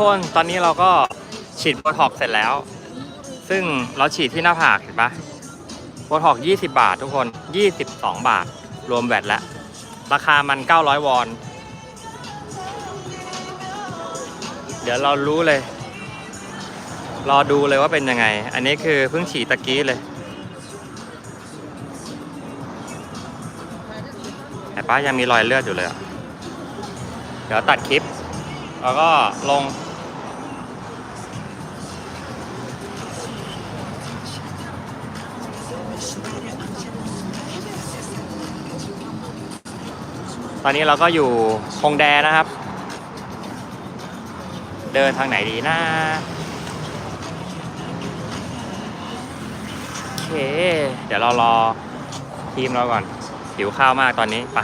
คนตอนนี้เราก็ฉีดโบท็อกเสร็จแล้ว ซึ่งเราฉีดที่หน้าผากเห็นปะโบท็อก20 บาททุกคน 22 บาท รวมแวตแล้วราคามัน 900 วอน เดี๋ยวเรารู้เลย รอดูเลยว่าเป็นยังไง อันนี้คือเพิ่งฉีดตะกี้เลยแต่ป้ายังมีรอยเลือดอยู่เลยอะเดี๋ยวตัดคลิป แล้วก็ลง ตอนนี้เราก็อยู่คงแดนะครับ เดินทางไหนดีนะโอเค เดี๋ยวเรารอทีมเราก่อนหิวข้าวมากตอนนี้ไป